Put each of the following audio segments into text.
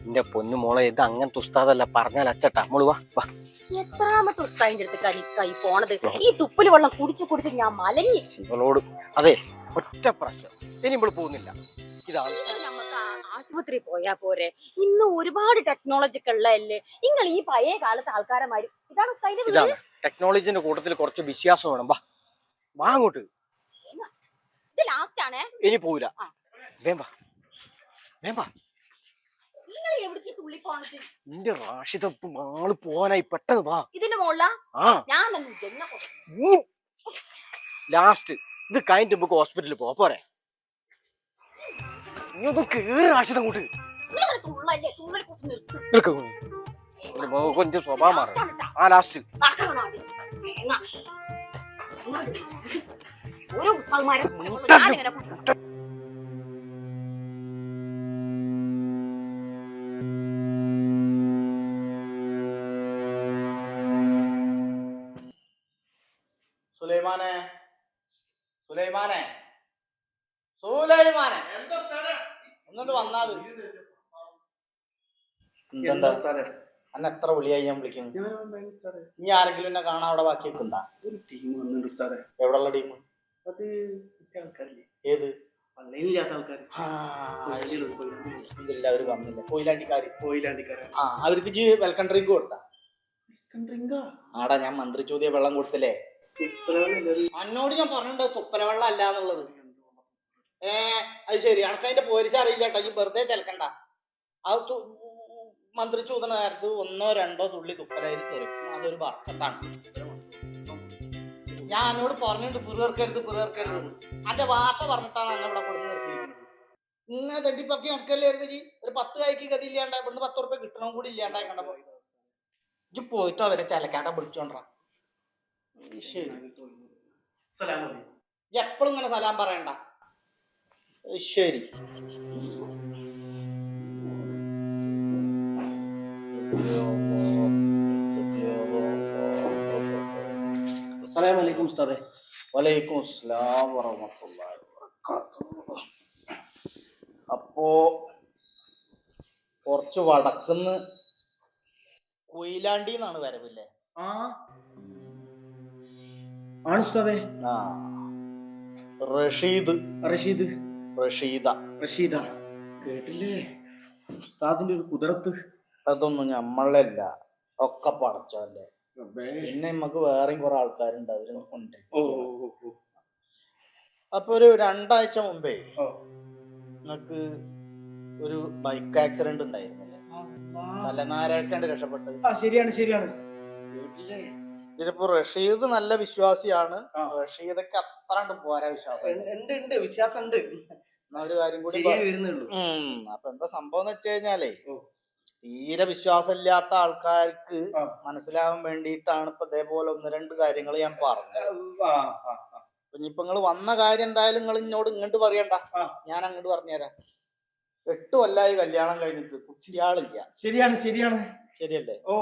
എന്റെ പൊന്നു മോളെ ഇത് അങ്ങനത്തെ ഉസ്താദല്ല. പറഞ്ഞാൽ അച്ചട്ടാ. മോൾ വാ വാ. എത്രാമത്തെ ഉസ്താദിന്റെ അടുത്ത് കരിക്കായി പോണത്? ഈ തുപ്പൽ വെള്ളം കുടിച്ച് കുടിച്ച് ഞാൻ മലങ്ങി ഇവളോട് അതെ ഒറ്റ പ്രാവശ്യം. ഇനി ഇവൾ പോകുന്നില്ല. ഇതാണ്. ആശുപത്രി പോയാ പോരെ. ഇന്ന് ഒരുപാട് ടെക്നോളജി ഉള്ളതല്ലേ? നിങ്ങൾ ഈ പഴയ കാലത്തെ ആൾക്കാരമാര് ഇതാണ് ഉസ്താദിന്റെ ഇതാണ്. ടെക്നോളജിന്റെ കൂട്ടത്തിൽ കുറച്ച് വിശ്വാസം വേണം. വാ വാ അങ്ങോട്ട്. ഇത് ലാസ്റ്റ് ആണ്. ഇനി പോവില്ല. വേമ്പ വേം വാ. വേം വാ. നിങ്ങൾ എവിടേക്ക് നിന്റെ റാഷിദ മാൾ പോവാനായി പെട്ടെന്ന് വാ. ഇതിന്റെ മുകളിലാ ആ. ഞാൻ തന്നെ ലാസ്റ്റ് ഇത് കഴിഞ്ഞിട്ട് നമുക്ക് ഹോസ്പിറ്റലിൽ പോവാ. പോരെ. നീ ഒന്ന് കേറി റാഷിദ അങ്ങോട്ട് തുള്ളല്ലേ? തുള്ളൽ കുറച്ച് നിർത്ത്. നിൽക്ക്. നിന്റെ മോഹന്റെ സ്വഭാവം മാറും. ആ ലാസ്റ്റ്. നടക്കണം ആദ്യം. ഓരോ ഞാനിങ്ങനെ കൊണ്ടുവരും. സുലൈമാനെ? സുലൈമാനെ? സുലൈമാനെ? ഒന്നുകൊണ്ട് വന്നാത് അന്നെ എത്ര വിളിയായി ഞാൻ വിളിക്കുന്നു? ഇനി ആരെങ്കിലും എന്നെ കാണാൻ അവിടെ ബാക്കി വെക്കണ്ടാ ടീം വന്നിട്ടുണ്ട് ഉസ്താദെ എവിടെയുള്ള ടീം അത് ആൾക്കാരില്ലേ? ഏത്? പള്ളിയിലില്ലാത്ത ആൾക്കാർ വന്നില്ല. കൊയിലാണ്ടിക്കാര്. കോയിലാണ്ടിക്കാരാണ് ആ അവർക്ക് വെൽക്കം ഡ്രിങ്ക് കൊടുത്താ? ഡ്രിങ്കാ ആടാ ഞാൻ മന്ത്രി ചോദ്യ വെള്ളം കൊടുത്തില്ലേ? അന്നോട് ഞാൻ പറഞ്ഞിട്ടുണ്ട് തുപ്പല വെള്ളം അല്ല എന്നുള്ളത്. ഏ അത് ശരി. അനക്ക് അതിന്റെ പോലീസ് അറിയില്ല കേട്ടോ. ഈ വെറുതെ ചെലക്കണ്ട. അത് മന്ത്രി ചൂതണ നേരത്ത് ഒന്നോ രണ്ടോ തുള്ളി തുപ്പലയിൽ തെറിക്കും അതൊരു വർക്കത്താണ്. ഞാൻ എന്നോട് പറഞ്ഞിട്ടുണ്ട് പിറുകർക്കരുത് പിറുകർക്കരുത് അന്റെ വാപ്പ പറഞ്ഞിട്ടാണ് എന്നെ ഇവിടെ കൊടുത്ത് നിർത്തിയിരിക്കുന്നത്. ഇങ്ങനെ തട്ടിപ്പറക്കി നടക്കല്ലായിരുന്നു ജി ഒരു പത്ത് കായ്ക്ക് ഗതി ഇല്ലാണ്ടായി. ഇവിടുന്ന് പത്ത് ഉറുപ്പ്യ കിട്ടണം കൂടി ഇല്ലാണ്ടായി കണ്ടപ്പോ. ഇജ്ജ് പോയിട്ട് അവരെ ചിലക്കാണ്ട വിളിച്ചോണ്ടാ എപ്പോഴും ഇങ്ങനെ സലാം പറയണ്ട. ശരി. അസ്സലാമലൈക്കും ഉസ്താദെ. വലൈക്കും അസ്സലാം വറഹ്മത്തുള്ളാഹി വബറകാതുഹു. അപ്പോ കുറച്ച് വടക്കുന്ന് കൊയിലാണ്ടി എന്നാണ് വരവില്ലേ? ആ. ആണ് ഉസ്താദെ ആ. റഷീദ്. റഷീദ്. റഷീദ. റഷീദ. കേട്ടില്ലേ? ഉസ്താദിന്റെ ഒരു കുതിരത്ത്. അതൊന്നും നമ്മളല്ല ഒക്കെ പടച്ചല്ലേ പിന്നെ നമുക്ക് വേറെയും കുറെ ആൾക്കാരുണ്ട്. അവർ ഉണ്ട്. അപ്പൊ ഒരു രണ്ടാഴ്ച മുമ്പേ. നിങ്ങക്ക് ഒരു ബൈക്ക് ആക്സിഡന്റ് ഉണ്ടായിരുന്നില്ലേ? തലനാരക്കണ്ട് രക്ഷപ്പെട്ടത്. ശരിയാണ് ശരിയാണ്. ശരിയാണ് ഇതിലിപ്പോ റഷീദ് നല്ല വിശ്വാസിയാണ്. റഷീദൊക്കെ അത്ര പോരാ വിശ്വാസം. ഉണ്ട്, ഉണ്ട്. വിശ്വാസം ഉണ്ട് എന്നാ ഒരു കാര്യം കൂടി അപ്പൊ എന്താ സംഭവം എന്ന് വെച്ച് കഴിഞ്ഞാലേ വിശ്വാസം തീരെ വിശ്വാസമില്ലാത്ത ആൾക്കാർക്ക് മനസ്സിലാവാൻ വേണ്ടിയിട്ടാണ് ഇപ്പൊ ഇതേപോലെ ഒന്ന് രണ്ട് കാര്യങ്ങൾ ഞാൻ പറഞ്ഞത്. ഇനിയിപ്പൊ നിങ്ങൾ വന്ന കാര്യം എന്തായാലും നിങ്ങൾ ഇങ്ങോട്ട് ഇങ്ങോട്ട് പറയണ്ട. ഞാൻ അങ്ങോട്ട് പറഞ്ഞുതരാം. എട്ടു കൊല്ലായി കല്യാണം കഴിഞ്ഞിട്ട് കുട്ടിയാളില്ല. ശരിയാണ് ശരിയാണ്. ശരിയല്ലേ? ഓ.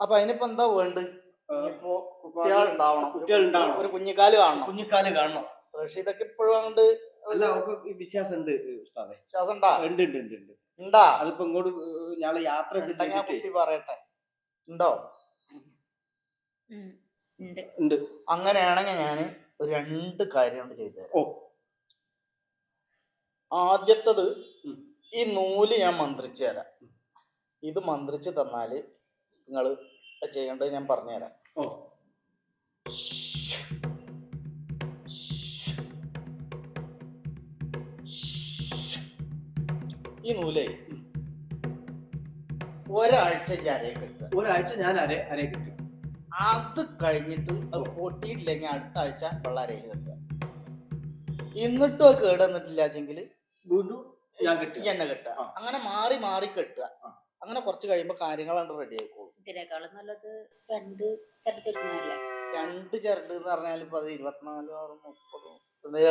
അപ്പൊ അതിനിപ്പോ എന്താ വേണ്ട ഇപ്പോ കുട്ടികളുണ്ടാവണം കുട്ടികളുണ്ടാവണം. ഒരു കുഞ്ഞിക്കാൽ കാണണം. കുഞ്ഞിക്കാൽ കാണണം. റഷീദൊക്കെ ഇപ്പോഴും അങ്ങോട്ട് അല്ല അവർക്ക് വിശ്വാസം ഉണ്ട് ഉസ്താദെ. വിശ്വാസം ഉണ്ടാ ഉണ്ട് ഉണ്ട് ഉണ്ട്. ഉണ്ട്? ഉണ്ടാ അതിപ്പോ ഇങ്ങോട്ട് ഞാൻ യാത്ര കുട്ടി പറയട്ടെ. ഉണ്ടോ? ഉണ്ട്. ഉണ്ട്. അങ്ങനെയാണെങ്കിൽ ഞാൻ ഒരു രണ്ട് കാര്യം കൊണ്ട് ചെയ്തു ഓ. ആദ്യത്തത് ഈ നൂൽ ഞാൻ മന്ത്രിച്ചു തരാം. ഇത് മന്ത്രിച്ചു തന്നാൽ നിങ്ങൾ ചെയ്യേണ്ടത് ഞാൻ പറഞ്ഞുതരാം. ഓ. ഈ നൂലേ ഒരാഴ്ച അരയെ കിട്ടുക. ഒരാഴ്ച ഞാൻ അര അരയെ കിട്ടി. അത് കഴിഞ്ഞിട്ട് അത് പൊട്ടിയിട്ടില്ലെങ്കിൽ അടുത്ത ആഴ്ച വെള്ളരയിൽ കിട്ടുക. എന്നിട്ടും അത് കേടുവന്നിട്ടില്ലാച്ചെങ്കിൽ വീണ്ടും ഞാൻ കിട്ടി എണ്ണ കെട്ടുക. അങ്ങനെ മാറി മാറി കെട്ടുക. അങ്ങനെ കുറച്ച് കഴിയുമ്പോൾ കാര്യങ്ങളാണ് റെഡി ആയിക്കോളും. ഇതിനേക്കാളും നല്ലത് രണ്ട് തരത്തിരുന്നല്ലേ രണ്ട് ചരട് എന്ന് പറഞ്ഞാൽ ഇപ്പൊ അത് ഇരുപത്തിനാലും ആറും മുപ്പതും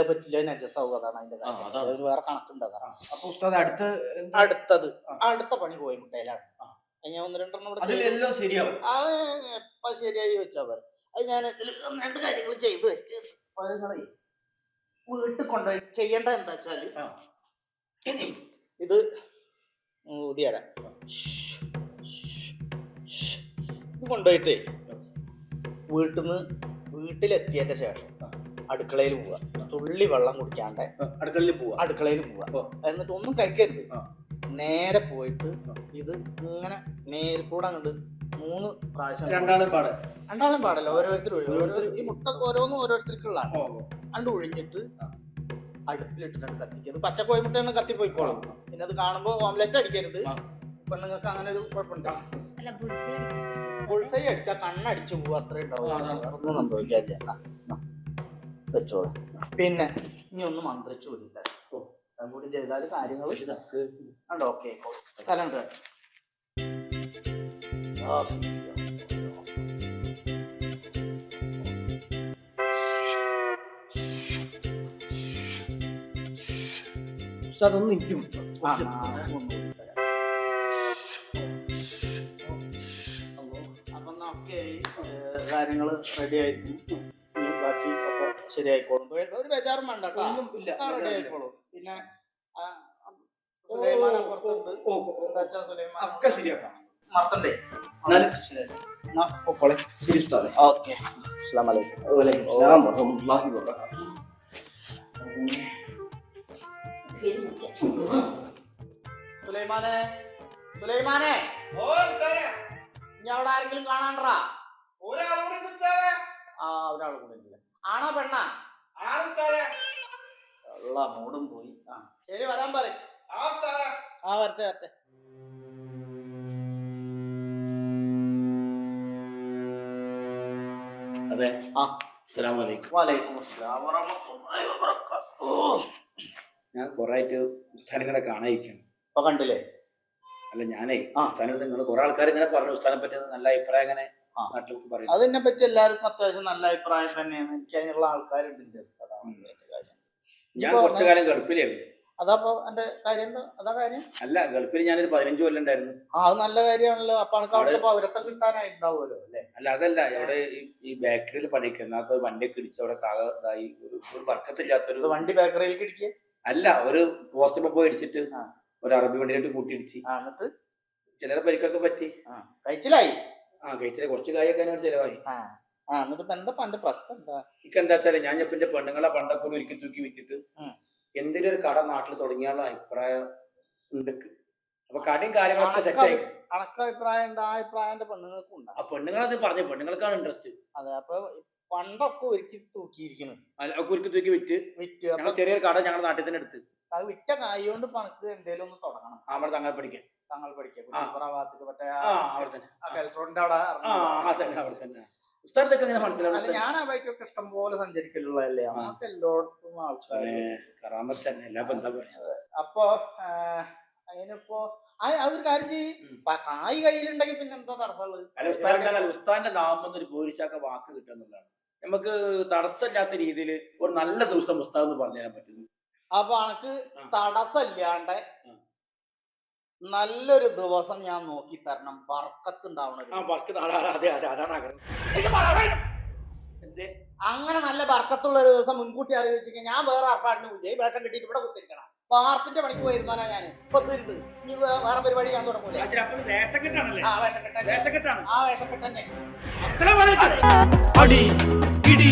പറ്റില്ല നജസ് ആവുക അതാണ് അതിന്റെ കാര്യം. ആ, വേറെ കണക്കുണ്ട് അതാണ്. അപ്പൊ ഉസ്താദ് അടുത്ത? അടുത്തത്. ആ. അടുത്ത പണി കോയമുട്ടയിലാണ് ഞാൻ ഒന്ന് രണ്ടെണ്ണം ശരിയാവും. അത് എപ്പ ശരിയായി വെച്ചാ പറ അത് ഞാൻ ഇതിൽ രണ്ട് കാര്യങ്ങൾ ചെയ്തു വെച്ച് നിങ്ങളെ വീട്ടിൽ കൊണ്ടുപോയി ചെയ്യേണ്ടത് എന്താ വെച്ചാൽ ഇത് ഊതി തരാം ഇത് കൊണ്ടുപോയിട്ടേ വീട്ടിൽ നിന്ന് വീട്ടിലെത്തിയതിന്റെ ശേഷം അടുക്കളയിൽ പോവുക. തുള്ളി വെള്ളം കുടിക്കാണ്ട് അടുക്കളയിൽ പോവാ അടുക്കളയിൽ പോവുക. ഓ. എന്നിട്ട് ഒന്നും കഴിക്കരുത്. നേരെ പോയിട്ട് ഇത് ഇങ്ങനെ മേൽക്കൂടെ അങ്ങോട്ട് മൂന്ന് പ്രാവശ്യം രണ്ടാളും പാടെ. രണ്ടാളും പാടല്ല? ഓരോരുത്തർ ഓരോ ഈ മുട്ട ഓരോന്നും ഓരോരുത്തർക്കുള്ളതാണ് അണ്ട് ഒഴിഞ്ഞിട്ട് അടുപ്പിലിട്ടിട്ടാണ് കത്തിക്കുന്നത് പച്ച കോഴിമുട്ടയാണ് കത്തിപ്പോയിക്കോളും. പിന്നെ അത് കാണുമ്പോൾ ഓംലെറ്റ് അടിക്കരുത്. പെണ്ണുങ്ങൾക്ക് അങ്ങനെ ഒരു കുഴപ്പമുണ്ട് അല്ല ബുൾസൈ ബുൾസൈ അടിച്ചാൽ കണ്ണടിച്ചു പോകും അത്രേ ഉണ്ടാവും ഒന്നും ആ. വെച്ചോളൂ. പിന്നെ ഇനി ഒന്ന് മന്ത്രിച്ചു കൊടുത്താൽ ഓ. കൂടി ചെയ്താൽ കാര്യങ്ങൾ. ഉണ്ട് ഓക്കെ സ്ഥലം ഉണ്ട്. ഉസ്താദ് ഒന്ന് നിൽക്കും. ആ, കാര്യങ്ങൾ റെഡി ആയിരിക്കും ബാക്കി ഒക്കെ ശരിയായിക്കോളും. ഒരു- ഒരു ബേജാറും വേണ്ട ഒന്നും ഇല്ല. റെഡി ആയിക്കോളും. പിന്നെ ഓ, ഓ. എന്താ വെച്ചാ സുലൈമാൻ ഒക്കെ ശരിയാക്കാം. മറത്തണ്ടേ? ഓക്കെ. അസ്സലാം വലൈക്കും വലൈക്കും സലാം വറഹ്മത്തുള്ളാഹി വബറകാതുഹു. സുലൈമാനെ സുലൈമാനെ. ഇനി അവിടെ ആരെങ്കിലും കാണാണ്ടാ ആ ഒരാൾ കൂടെ ഇല്ല ആണോ പെണ്ണാ? ഉള്ള മൂടും പോയി. ആ ശരി വരാൻ പറ ആ വരട്ടെ വരട്ടെ. അതെ. ആ. ഞാൻ കുറെ ആയിട്ട് ഉസ്താദിനെ കാണാതിരിക്കണം ഇപ്പൊ കണ്ടില്ലേ? അല്ല ഞാനേ ആ. ഉസ്താദിനോട് നിങ്ങൾ കുറെ ആൾക്കാർ ഇങ്ങനെ പറഞ്ഞു ഉസ്താദിനെ പറ്റിയത് നല്ല അഭിപ്രായം ഇങ്ങനെ ആ. നാട്ടിലേക്ക് പറയും അതിനെ പറ്റി എല്ലാവർക്കും അത്യാവശ്യം നല്ല അഭിപ്രായം തന്നെയാണ്. എനിക്ക് അതിനുള്ള ആൾക്കാരുണ്ട്. കാര്യം. ഞാൻ കുറച്ചു കാലം ഗൾഫിലായിരുന്നു. അതപ്പോ എന്റെ കാര്യം എന്താ? അതാ കാര്യം? അല്ല ഗൾഫിൽ ഞാനൊരു പതിനഞ്ച് കൊല്ലം ഉണ്ടായിരുന്നു. ആ അത് നല്ല കാര്യമാണല്ലോ. അപ്പൊ എനിക്ക് അവിടെ പൗരത്വം കിട്ടാനായിട്ടുണ്ടാവുമല്ലോ അല്ലേ? അല്ല അതല്ല അവിടെ ഈ- ബേക്കറിയിൽ പണിക്കുന്ന വണ്ടി വണ്ടിയൊക്കെ ഇടിച്ച് അവിടെ കാക ഇതായി ഒരു വർക്കത്തില്ലാത്തൊരു വണ്ടി ബേക്കറിയിൽ ഇടിക്കുക? അല്ല ഒരു പോസ്റ്റ് പോയി ഇടിച്ചിട്ട് ഒരു അറബി വണ്ടിയിലോട്ട് കൂട്ടി ഇടിച്ച് ചിലരെ പരിക്കൊക്കെ പറ്റി. ആ കഴിച്ചിലായി. ആ കഴിച്ചില്ല കുറച്ച് കായൊക്കെ ചിലവായി. ആ ആ എന്നിട്ട് ഇപ്പൊ എന്താ പണ്ട് പ്രശ്നം എന്താ? വെച്ചാൽ ഞാൻ ഇപ്പൊ എന്റെ പെണ്ണുങ്ങളെ പണ്ടൊക്കെ ഒരുക്കി തൂക്കി വിറ്റിട്ട് ഉം. എന്തെങ്കിലും ഒരു കട നാട്ടിൽ തുടങ്ങിയാലുള്ള അഭിപ്രായം ഉണ്ട്. അപ്പൊ കടയും കാര്യങ്ങളൊക്കെ അനക്ക് സെറ്റായി അഭി- അഭിപ്രായം ഉണ്ട് ആ അഭിപ്രായം എന്റെ പെണ്ണുങ്ങൾക്കും ഉണ്ട്. ആ പെണ്ണുങ്ങളത് പറഞ്ഞു. പെണ്ണുങ്ങൾക്കാണ് ഇൻട്രസ്റ്റ് അതെ അപ്പൊ പണ്ടൊക്കെ ഒരുക്കി തൂക്കിയിരിക്കുന്നു. ഒരുക്കി തൂക്കി വിറ്റ്. വിറ്റ്. അപ്പൊ ഞങ്ങൾ ചെറിയൊരു കട ഞങ്ങളുടെ നാട്ടിൽ തന്നെ എടുത്ത്. അത് വിറ്റ കായ കൊണ്ട് പണക്ക് എന്തേലും ഒന്ന് തുടങ്ങണം. നമ്മുടെ തങ്ങൾ പഠിക്കാൻ താങ്കൾ പഠിക്കുക. മറ്റേ അവിടെ എങ്ങനെ മനസ്സിലാവും? ഞാൻ ആ ബൈക്കൊക്കെ ഇഷ്ടം പോലെ സഞ്ചരിക്കലുള്ളതല്ലേ. നമുക്ക് എല്ലായിടത്തും ആൾക്കാർ അപ്പൊ അതിനിപ്പോ അതൊരു ഒരു കാര്യം ചെയ്യും. കായ് കയ്യിലുണ്ടെങ്കിൽ പിന്നെ എന്താ തടസ്സമുള്ളത്? നാമം ഒരു വാക്ക് കിട്ടുന്നുള്ളതാണ് നമുക്ക് തടസ്സമില്ലാത്ത രീതിയിൽ ഒരു നല്ല ദിവസം ഉസ്താദ് എന്ന് പറഞ്ഞു തരാൻ പറ്റുന്നു. അപ്പൊ അനക്ക്. തടസ്സമില്ലാണ്ട്. നല്ലൊരു ദിവസം ഞാൻ നോക്കി തരണം. എന്തേ? അങ്ങനെ നല്ല വർക്കത്തുള്ള ഒരു ദിവസം മുൻകൂട്ടി അറിയിച്ചെങ്കിൽ ഞാൻ വേറെ ആർപ്പാടിന് പോയി. വേഷം കിട്ടിയിട്ട് ഇവിടെ കുത്തിരിക്കണം. പാർപ്പിന്റെ പണിക്ക് പോയിരുന്നാ ഞാൻ ഇപ്പൊ തിരുത്ത് ഇനി വേ- വേറെ പരിപാടി ഞാൻ തുടങ്ങൂലേ? വേഷം കെട്ടാണല്ലേ? ആ വേഷം വേഷം കെട്ടാണ്. ആ വേഷം കെട്ടന്നെ അടി ഇടി